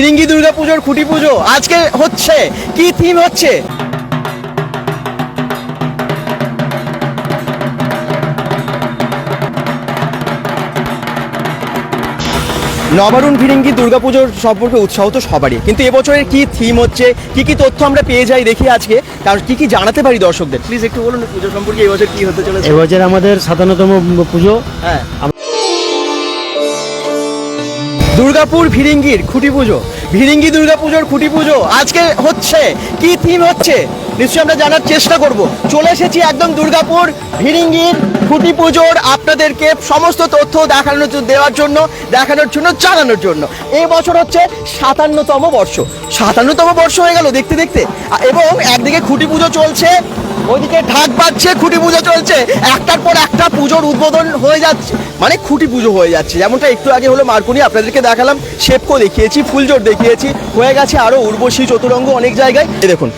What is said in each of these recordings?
ফিরিঙ্গি দুর্গা পুজোর খুঁটি পুজো আজকে হচ্ছে। কি থিম হচ্ছে? নবারুণ ফিরিঙ্গি দুর্গাপুজোর সম্পর্কে উৎসাহ তো সবারই। কিন্তু এবছরের কি থিম হচ্ছে? কি কি তথ্য আমরা পেয়ে যাই দেখি আজকে? কারণ কি কি জানাতে পারি দর্শকদের? প্লিজ একটু বলুন পুজো সম্পর্কে এবছর কি হতে চলেছে? এবছর আমাদের সাতান্নতম পুজো। হ্যাঁ। দুর্গাপুর ভিরিঙ্গির খুঁটি পুজো। ভিরিঙ্গি দুর্গাপুজোর খুঁটি পুজো আজকে হচ্ছে। কি থিম হচ্ছে? নিশ্চয়ই আমরা জানার চেষ্টা করব। চলে এসেছি একদম দুর্গাপুর ভিরিঙ্গির খুঁটি পুজোর আপনাদেরকে সমস্ত তথ্য দেখানোর জন্য- দেওয়ার জন্য, দেখানোর জন্য জানানোর জন্য। এই বছর হচ্ছে সাতান্নতম বর্ষ। সাতান্নতম বর্ষ হয়ে গেল দেখতে দেখতে। এবং একদিকে খুঁটি পুজো চলছে ওইদিকে ঢাক বাজছে, খুঁটি পুজো চলছে। একটার পর একটা পুজোর উদ্বোধন হয়ে যাচ্ছে। মানে খুঁটি পুজো হয়ে যাচ্ছে। যেমনটা একটু আগে হলো মার্কুনি, আপনাদেরকে দেখালাম, শেপকো দেখিয়েছি, ফুলজোর দেখিয়েছি। হয়ে গেছে আরও উর্বশী চতুরঙ্গ অনেক জায়গায়। দেখুন,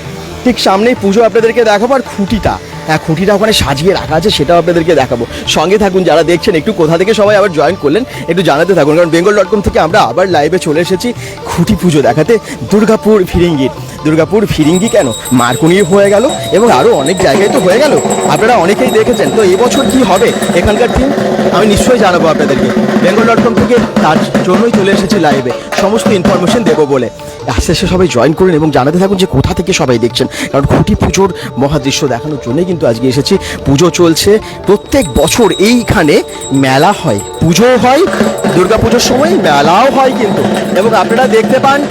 ঠিক সামনেই পুজো আপনাদেরকে দেখাবো, আর খুঁটিটা। হ্যাঁ খুঁটিটা ওখানে সাজিয়ে রাখা আছে, সেটাও আপনাদেরকে দেখাবো। সঙ্গে থাকুন, যারা দেখছেন, একটু কোথা থেকে সবাই আবার জয়েন করলেন, একটু জানাতে থাকুন। কারণ বেঙ্গল ডট কম থেকে আমরা আবার লাইভে চলে এসেছি খুঁটি পুজো দেখাতে, দুর্গাপুর ফিরিঙ্গির দুর্গাপুর ফিরিঙ্গি কেন? মার্কুনি হয়ে গেল এবং আরও অনেক জায়গায় তো হয়ে গেল। আপনারা অনেকেই দেখেছেন, তো এবছর কি হবে? এখানকার থিম আমি নিশ্চয়ই জানাব আপনাদেরকে। বেঙ্গল ডট কম থেকে তার জন্যই চলে এসেছি লাইভে সমস্ত ইনফরমেশন দেবো বলে। আস্তে আস্তে সবাই জয়েন করুন এবং জানাতে থাকুন যে কোথা থেকে সবাই দেখছেন। কারণ খুঁটি পুজোর মহাদৃশ্য দেখানোর জন্যই কিন্তু আজকে এসেছি। পুজো চলছে প্রত্যেক বছর এইখানে মেলা হয়। পুজো হয়, দুর্গাপুজোর সময় মেলাও হয় কিন্তু। এবং আপনারা দেখতে পান,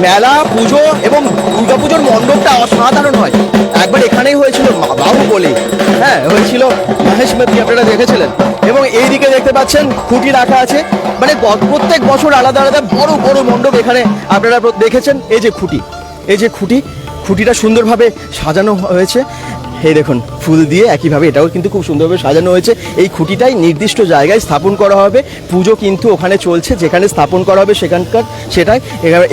মেলা, পুজো এবং দুর্গাপুজোর মণ্ডপটা অসাধারণ হয়। একবার এখানেই হয়েছিল মা- বাহুবলী হ্যাঁ হয়েছিল মহেশ মেত্রী আপনারা দেখেছিলেন। এবং এইদিকে দেখতে পাচ্ছেন খুঁটি রাখা আছে। মানে প্রত্যেক বছর আলাদা আলাদা বড় বড় মণ্ডপ এখানে আপনারা দেখেছেন। এই যে খুঁটি, এই যে খুঁটি, খুঁটিটা সুন্দরভাবে সাজানো হয়েছে। এই দেখুন, ফুল দিয়ে একইভাবে এটাও কিন্তু খুব সুন্দরভাবে সাজানো হয়েছে। এই খুঁটিটাই নির্দিষ্ট জায়গায় স্থাপন করা হবে। পুজো কিন্তু ওখানে চলছে, যেখানে স্থাপন করা হবে সেখানকার সেটাই।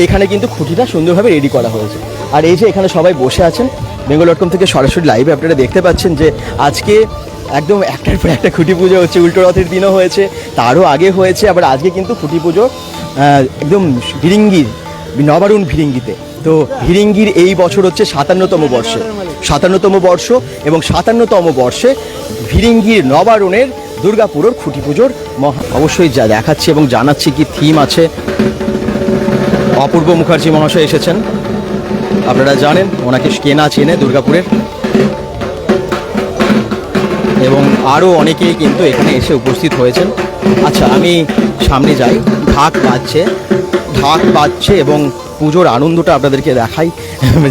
এখানে কিন্তু খুঁটিটা সুন্দরভাবে রেডি করা হয়েছে। আর এই যে এখানে সবাই বসে আছেন, বেঙ্গল ডট কম থেকে সরাসরি লাইভে আপনারা দেখতে পাচ্ছেন যে আজকে একদম একটার পর একটা খুঁটি পুজো হচ্ছে, উল্টো রথের দিনও হয়েছে, তারও আগে হয়েছে, আবার আজকে কিন্তু খুঁটি পুজো একদম ভিরিঙ্গির নবারুণ ভিরিঙ্গিতে তো ভিরিঙ্গির এই বছর হচ্ছে সাতান্নতম বর্ষে। সাতান্নতম বর্ষ এবং সাতান্নতম বর্ষে ভিরিঙ্গির নবারুণের দুর্গাপুরের খুঁটি পুজোর মহা অবশ্যই যা দেখাচ্ছি এবং জানাচ্ছি কি থিম আছে। অপূর্ব মুখার্জি মহাশয় এসেছেন। আপনারা জানেন, ওনাকে কেনা চেনে দুর্গাপুরের। এবং আরও অনেকেই কিন্তু এখানে এসে উপস্থিত হয়েছেন। আচ্ছা আমি সামনে যাই। ঢাক বাজছে। ঢাক বাজছে এবং পুজোর আনন্দটা আপনাদেরকে দেখাই।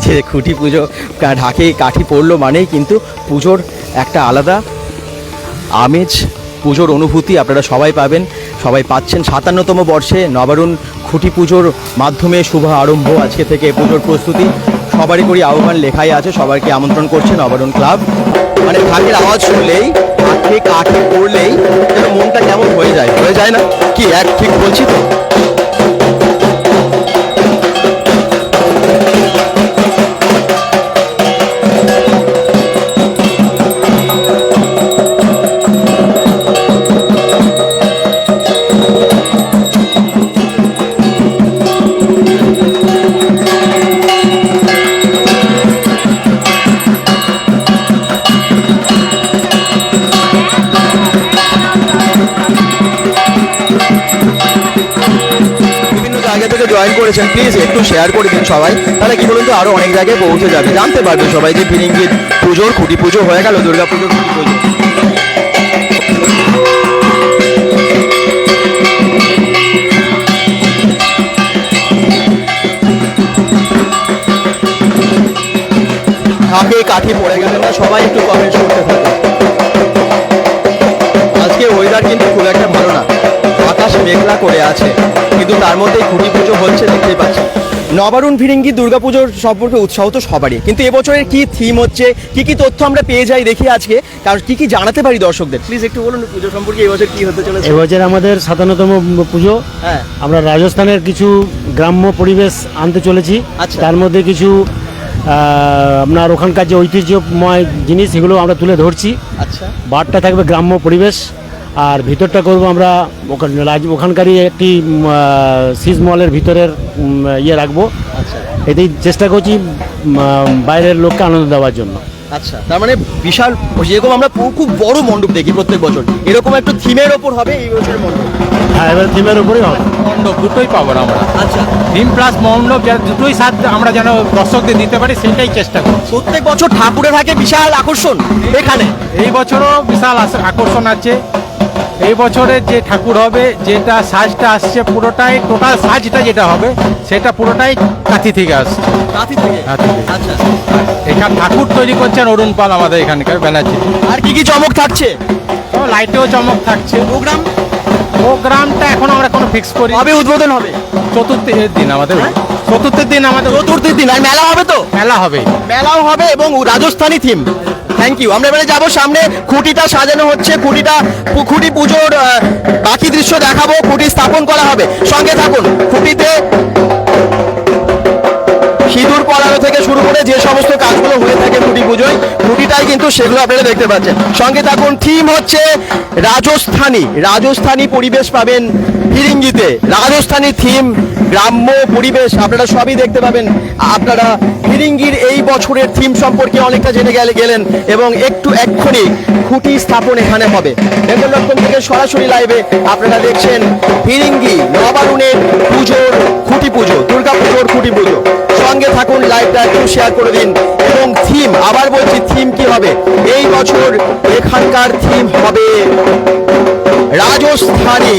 যে খুঁটি পুজো ঢাকে কাঠি পড়ল মানেই কিন্তু পুজোর একটা আলাদা আমেজ, পুজোর অনুভূতি আপনারা সবাই পাবেন। সবাই পাচ্ছেন সাতান্নতম বর্ষে নবারুণ খুঁটি পুজোর মাধ্যমে শুভ আরম্ভ আজকে থেকে পুজোর প্রস্তুতি। সবারই করি আহ্বান লেখাই আছে, সবাইকে আমন্ত্রণ করছে নবরণ ক্লাব। মানে ঢাকের আওয়াজ শুনলেই ঢাকে কাঠে পড়লেই মনটা কেমন হয়ে যায়। হয়ে যায় না? কি, এক ঠিক বলছি তো? জয়েন করেছেন প্লিজ একটু শেয়ার করে দিন সবাই। তাহলে কি বলুন তো, আরও অনেক জায়গায় পৌঁছে যাবে। জানতে পারবে সবাই যে ফিরিঙ্গির পুজোর, খুঁটি পুজো হয়ে গেল দুর্গা পুজোর খুঁটি পুজো। ঢাকে কাঠি পড়ে গেলেন না সবাই একটু কমেন্ট করতে থাকে। আজকে ওয়েদার কিন্তু খুব একটা ভালো না। আকাশ মেঘলা করে আছে কিন্তু তার মধ্যেই খুঁটি পুজো হচ্ছে দেখতেই পাচ্ছি। নবারুণ ফিরিঙ্গি দুর্গাপুজোর সম্পর্কে উৎসাহ তো সবারই কিন্তু এবছরের কি থিম হচ্ছে কি কি তথ্য আমরা পেয়ে যাই দেখি আজকে কারণ কি কি জানাতে পারি দর্শকদের? প্লিজ একটু বলুন পুজো সম্পর্কে এবছর কি হতে চলেছে? এবছর আমাদের সাতান্নতম পুজো। হ্যাঁ। আমরা রাজস্থানের কিছু গ্রাম্য পরিবেশ আনতে চলেছি। আচ্ছা। তার মধ্যে কিছু আপনার ওখানকার যে ঐতিহ্যময় জিনিস সেগুলো আমরা তুলে ধরছি। আচ্ছা। বারটা থাকবে গ্রাম্য পরিবেশ। আর ভিতরটা করব আমরা ওখানকারই একটি সিজ মলের ভিতরের ইয়ে রাখব। আচ্ছা। এতেই চেষ্টা করছি বাইরের লোককে আনন্দ দেওয়ার জন্য। আচ্ছা তার মানে বিশাল যেরকম আমরা খুব বড় মণ্ডপ দেখি প্রত্যেক বছর। এরকম একটা থিমের ওপর হবে এই বছরের মণ্ডপ? হ্যাঁ এবার থিমের উপরেই হবে। মণ্ডপ দুটোই পাবো না আমরা। আচ্ছা। থিম প্লাস মণ্ডপ দুটোই সাথ আমরা যেন দর্শকদের দিতে পারি সেটাই চেষ্টা করি প্রত্যেক বছর ঠাকুরের থাকে বিশাল আকর্ষণ এখানে। এই বছরও বিশাল আকর্ষণ আছে। এই বছরের যে ঠাকুর হবে যেটা সাজটা আসছে পুরোটাই টোটাল সাজটা যেটা হবে সেটা পুরোটাই কাঁথি থেকে আসছে। কাঁথি থেকে? আচ্ছা। এখানে ঠাকুর তৈরি করছেন অরুণ পাল আমাদের এখানকার ব্যানার্জি। আর কি কি চমক থাকছে? লাইটেও চমক থাকছে। প্রোগ্রাম? প্রোগ্রামটা এখন আমরা কোনো ফিক্স করি কবে উদ্বোধন হবে? চতুর্থের দিন আমাদের। চতুর্থের দিন আমাদের। চতুর্থের দিন। আর মেলা হবে তো? মেলা হবে। মেলাও হবে এবং রাজস্থানী থিম থ্যাংক ইউ আমরা এবারে যাব সামনে। খুঁটিটা সাজানো হচ্ছে। খুঁটিটা খুঁটি পুজোর বাকি দৃশ্য দেখাবো। খুঁটি স্থাপন করা হবে। সঙ্গে থাকুন। খুঁটিতে সিঁদুর পড়ানো থেকে শুরু করে যে সমস্ত কাজগুলো হয়ে থাকে খুঁটি পুজোয়, খুঁটিটাই কিন্তু সেগুলো আপনারা দেখতে পাচ্ছেন। সঙ্গে থাকুন। থিম হচ্ছে রাজস্থানী। রাজস্থানী পরিবেশ পাবেন ফিরিঙ্গিতে। রাজস্থানী থিম গ্রাম্য পরিবেশ আপনারা সবই দেখতে পাবেন। আপনারা ফিরিঙ্গির এই বছরের থিম সম্পর্কে অনেকটা জেনে গেলে গেলেন এবং একটু এক্ষুনি খুঁটি স্থাপন এখানে হবে। বেঙ্গল ডট থেকে সরাসরি লাইভে আপনারা দেখছেন ফিরিঙ্গি নবারুণের পুজোর খুঁটি পুজো, দুর্গা পুজোর খুঁটি পুজো। সঙ্গে থাকুন লাইভটা একটু শেয়ার করে দিন এবং থিম আবার বলছি থিম কি হবে? এই বছর এখানকার থিম হবে রাজস্থানী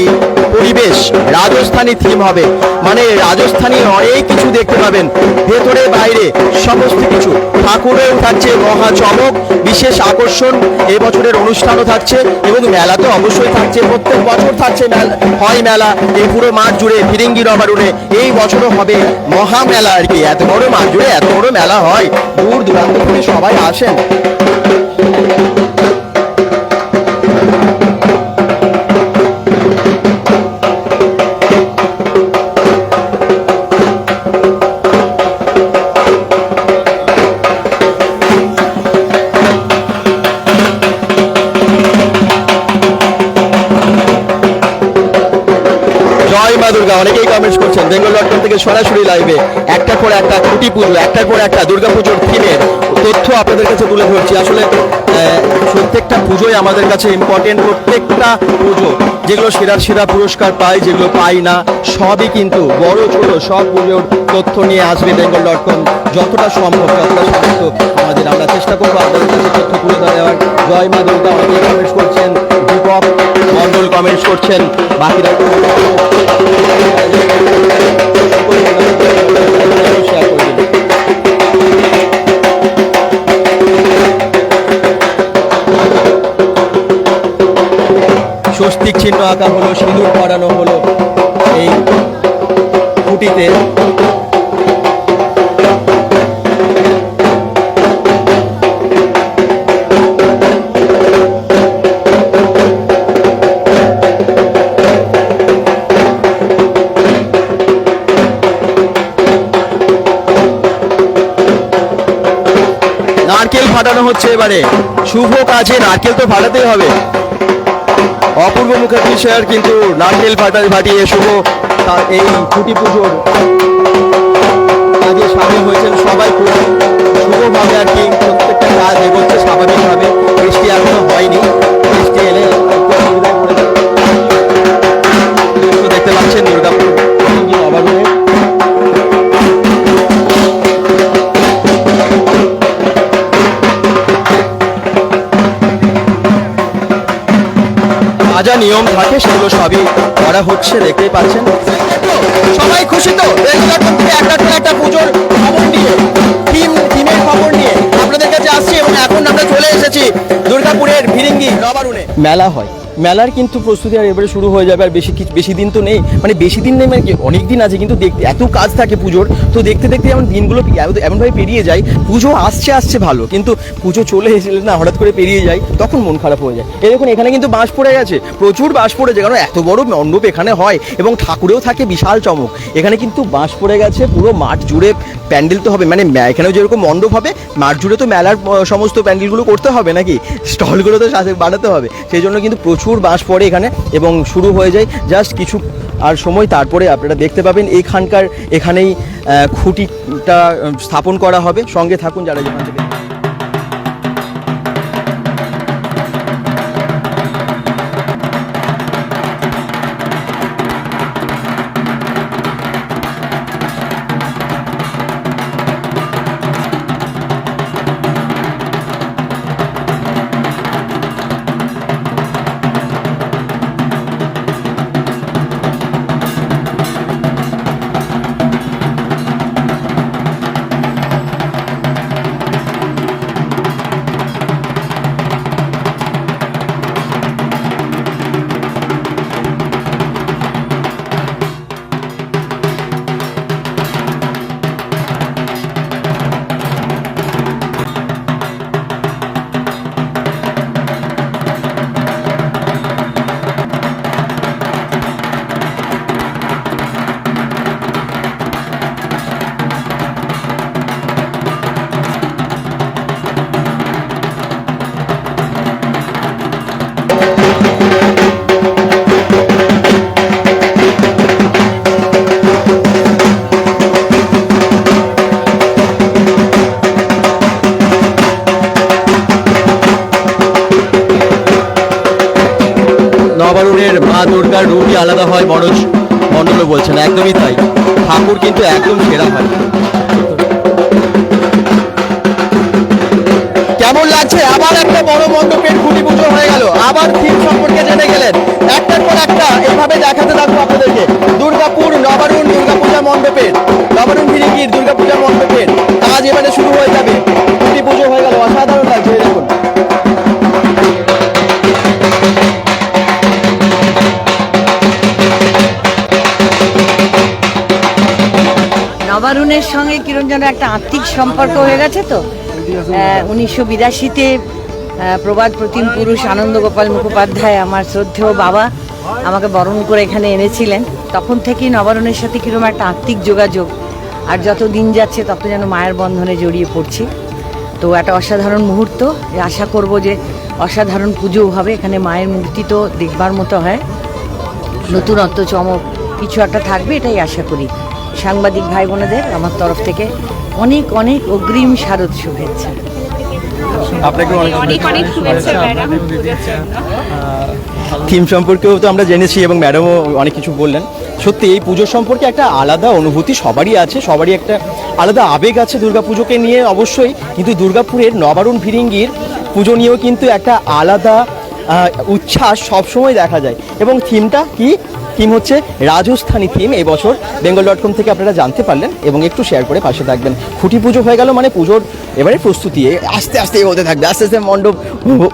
পরিবেশ, রাজস্থানী থিম হবে। মানে রাজস্থানী অনেক কিছু দেখতে পাবেন। ভেতরে, বাইরে সমস্ত কিছু। ঠাকুরেও থাকছে মহা চমক বিশেষ আকর্ষণ। এবছরের অনুষ্ঠানও থাকছে এবং মেলা তো অবশ্যই থাকছে। প্রত্যেক বছর থাকছে মেলা, হয় মেলা। এই পুরো মাঠ জুড়ে ফিরিঙ্গি রবারুনে এই বছরও হবে মহা মেলা আর কি। এত বড় মাঠ জুড়ে এত বড় মেলা হয়। দূর দূরান্ত থেকে সবাই আসেন। বেঙ্গল ডট থেকে সরাসরি লাইভে একটার পর একটা খুঁটি পুজো একটার পর একটা দুর্গা পুজোর থিমের তথ্য আপনাদের কাছে তুলে ধরছি। আসলে প্রত্যেকটা পুজোই আমাদের কাছে ইম্পর্টেন্ট প্রত্যেকটা পুজো, যেগুলো সেরা সেরা পুরস্কার পায়, যেগুলো পাই না, সবই কিন্তু বড় ছোট সব পুজোর তথ্য নিয়ে আসবে বেঙ্গল ডট কম। যতটা সম্ভব যতটা সম্ভব আমাদের। আমরা চেষ্টা করব আপনাদের কাছে তথ্য তুলে দেওয়ার জয় মা দুর্গা অনেকেই কমেন্টস করছেন, দীপক মন্ডল কমেন্টস করছেন, বাকিরা আঁকা হলো সিঁদুর পরানো হলো এই খুঁটিতে নারকেল ফাটানো হচ্ছে এবারে। শুভ কাজে নারকেল তো ফাটাতেই হবে। অপূর্ব মুখার্জি স্যার কিন্তু নারকেল ফাটা ফাটিয়ে শুভ তার এই খুঁটি পুজোর কাজে সামিল হয়েছেন সবাই খুব শুভভাবে আর কি প্রত্যেকটা কাজ এগোচ্ছে স্বাভাবিকভাবে। যা নিয়ম থাকে, সেগুলো সবই করা হচ্ছে, দেখতেই পাচ্ছেন। সবাই খুশি তো? একটা একটা পুজোর খবর নিয়ে টিম টিমের খবর নিয়ে আপনাদের কাছে আসছি এবং এখন আমরা চলে এসেছি দুর্গাপুরের ভিরিঙ্গি রবারুনে। মেলা হয়। মেলার কিন্তু প্রস্তুতি আর এবারে শুরু হয়ে যাবে আর বেশি বেশি দিন তো নেই। মানে বেশি দিন নেই মানে কি অনেক দিন আছে কিন্তু দেখতে এত কাজ থাকে পুজোর, তো দেখতে দেখতে এমন দিনগুলো এমনভাবে পেরিয়ে যায়, পুজো আসছে আসছে ভালো, কিন্তু পুজো চলে এসেলে না হঠাৎ করে পেরিয়ে যায়, তখন মন খারাপ হয়ে যায়। এই দেখুন, এখানে কিন্তু বাঁশ পড়ে গেছে, প্রচুর বাঁশ পড়ে যায় কারণ এত বড় মণ্ডপ এখানে হয়, এবং ঠাকুরেও থাকে বিশাল চমক। এখানে কিন্তু বাঁশ পড়ে গেছে, পুরো মাঠ জুড়ে প্যান্ডেল তো হবে মানে এখানেও যেরকম মণ্ডপ হবে, মাঠ জুড়ে তো মেলার সমস্ত প্যান্ডেলগুলো করতে হবে নাকি? স্টলগুলো তো বানাতে হবে, সেই জন্য কিন্তু প্রচুর প্রচুর বাস পড়ে এখানে এবং শুরু হয়ে যায় জাস্ট কিছু আর সময় তারপরে আপনারা দেখতে পাবেন এখানকার এখানেই খুঁটিটা স্থাপন করা হবে। সঙ্গে থাকুন যারা যেখান থেকে একদমই তাই। ঠাকুর কিন্তু একদম সেরা হয়। কেমন লাগছে? আবার একটা বড় মণ্ডপের খুঁটি পুজো হয়ে গেল। আবার থিম সম্পর্কে জেনে গেলেন। একটার পর একটা, এভাবে দেখাতে থাকব আপনাদেরকে। দুর্গাপুর নবারুণ দুর্গাপূজা মণ্ডপের। নবারুণ ফিরিঙ্গির দুর্গাপূজা মণ্ডপের কাজ এবারে শুরু হয়ে যাবে। নবারুণের সঙ্গে কিরণ যেন একটা আত্মিক সম্পর্ক হয়ে গেছে তো। উনিশশো বিরাশিতে প্রবাদ প্রতিম পুরুষ আনন্দ গোপাল মুখোপাধ্যায়, আমার শ্রদ্ধেয় বাবা আমাকে বরণ করে এখানে এনেছিলেন। তখন থেকেই নবারুণের সাথে কিরম একটা আত্মিক যোগাযোগ, আর যত দিন যাচ্ছে তত যেন মায়ের বন্ধনে জড়িয়ে পড়ছি। তো একটা অসাধারণ মুহূর্ত আশা করব যে অসাধারণ পুজো হবে, এখানে মায়ের মূর্তি তো দেখবার মতো হয়। নতুনত্ব চমক, কিছু একটা থাকবে এটাই আশা করি। সাংবাদিক ভাই বোনেদের আমার তরফ থেকে অনেক অনেক অগ্রিম শারদ শুভেচ্ছা। আপনাকে অনেক অনেক অনেক শুভেচ্ছা থিম সম্পর্কেও তো আমরা জেনেছি এবং ম্যাডামও অনেক কিছু বললেন। সত্যি এই পুজো সম্পর্কে একটা আলাদা অনুভূতি সবারই আছে সবারই একটা আলাদা আবেগ আছে দুর্গাপুজোকে নিয়ে অবশ্যই কিন্তু দুর্গাপুরের নবারুণ ফিরিঙ্গির পুজো নিয়েও কিন্তু একটা আলাদা উচ্ছ্বাস সবসময় দেখা যায়। এবং থিমটা কি? থিম হচ্ছে রাজস্থানী থিম। এবছর বছর বেঙ্গল ডট কম থেকে আপনারা জানতে পারলেন এবং একটু শেয়ার করে পাশে থাকবেন। খুঁটি পুজো হয়ে গেল মানে পুজোর এবারে প্রস্তুতি। আস্তে আস্তে হতে থাকবে, আস্তে আস্তে মণ্ডপ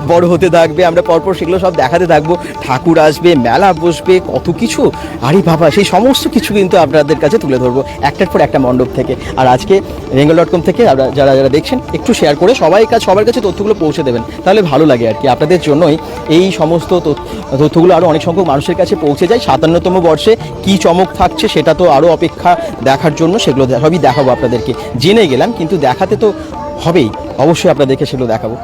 বড় হতে থাকবে। আমরা পরপর সেগুলো সব দেখাতে থাকব। ঠাকুর আসবে, মেলা বসবে, কত কিছু। আরে বাবা, সেই সমস্ত কিছু কিন্তু আপনাদের কাছে তুলে ধরবো একটার পর একটা মণ্ডপ থেকে। আর আজকে বেঙ্গল ডট কম থেকে আপনারা যারা যারা দেখছেন, একটু শেয়ার করে সবাই কাছে সবার কাছে তথ্যগুলো পৌঁছে দেবেন। তাহলে ভালো লাগে আর কি। আপনাদের জন্যই এই সমস্ত তথ্য- তথ্যগুলো আরও অনেক সংখ্যক মানুষের কাছে পৌঁছে যায়। সাতান্নতম বর্ষে কি চমক থাকছে সেটা তো আরও অপেক্ষা দেখার জন্য সেগুলো সবই দেখাবো আপনাদেরকে। জেনে গেলাম কিন্তু দেখাতে তো হবেই। অবশ্যই আপনাদেরকে সেগুলো দেখাবো।